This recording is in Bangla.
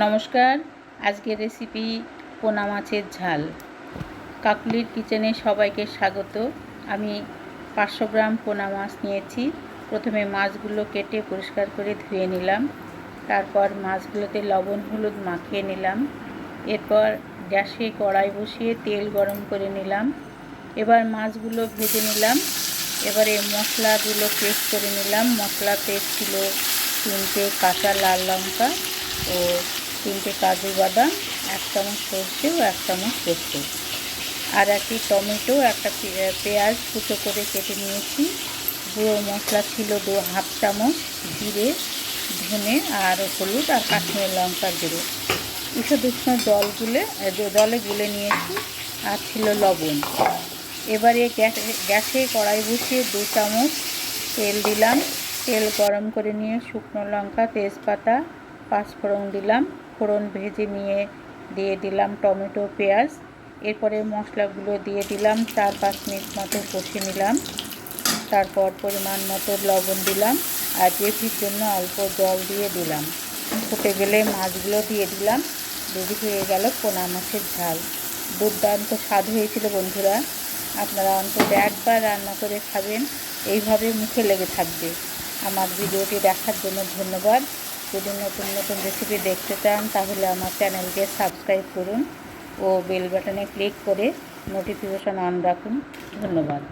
নমস্কার, আজকের রেসিপি পোনা মাছের ঝাল। কাকলির কিচেনে সবাইকে স্বাগত। আমি পাঁচশো গ্রাম পোনা মাছ নিয়েছি। প্রথমে মাছগুলো কেটে পরিষ্কার করে ধুয়ে নিলাম। তারপর মাছগুলোতে লবণ, হলুদ মাখিয়ে নিলাম। এরপর গ্যাসে কড়াই বসিয়ে তেল গরম করে নিলাম। এবার মাছগুলো ভেজে নিলাম। এবারে মশলাগুলো পেস্ট করে নিলাম। মশলা পেস্ট ছিল তিনটে কাঁচা লাল লঙ্কা ও তিনটে কাজু বাদাম, এক চামচ সর্ষে ও এক চামচ পোস্ত আর একটি টমেটো, একটা পেঁয়াজ কুচো করে কেটে নিয়েছি। গুঁড়ো মশলা ছিল দু, হাফ চামচ, জিরে, ধনে আর হলুদ আর কাশ্মীর লঙ্কার গুঁড়ো। ঈষদ উষ্ণ জল গুলে জলে গুলে নিয়েছি আর ছিল লবণ। এবারে গ্যাসে কড়াই বসিয়ে দু চামচ তেল দিলাম। তেল গরম করে নিয়ে শুকনো লঙ্কা, তেজপাতা, পাঁচফোড়ন দিলাম। ফোড়ন ভেজে নিয়ে দিয়ে দিলাম টমেটো, পেঁয়াজ। এরপরে মশলাগুলো দিয়ে দিলাম, চার পাঁচ মিনিট মতো কষে নিলাম। তারপর পরিমাণ মতো লবণ দিলাম আর গ্রেভির জন্য অল্প জল দিয়ে দিলাম। ফুটে গেলে মাছগুলো দিয়ে দিলাম। রেডি হয়ে গেল পোনা মাছের ঝাল। দুর্দান্ত স্বাদ হয়েছিল বন্ধুরা। আপনারা অন্তত একবার রান্না করে খাবেন। এইভাবে মুখে লেগে থাকবে। আমার ভিডিওটি দেখার জন্য ধন্যবাদ। যদি নতুন নতুন রেসিপি দেখতে চান, তাহলে আমার চ্যানেলকে সাবস্ক্রাইব করুন ও বেল বাটনে ক্লিক করে নোটিফিকেশন অন রাখুন। ধন্যবাদ।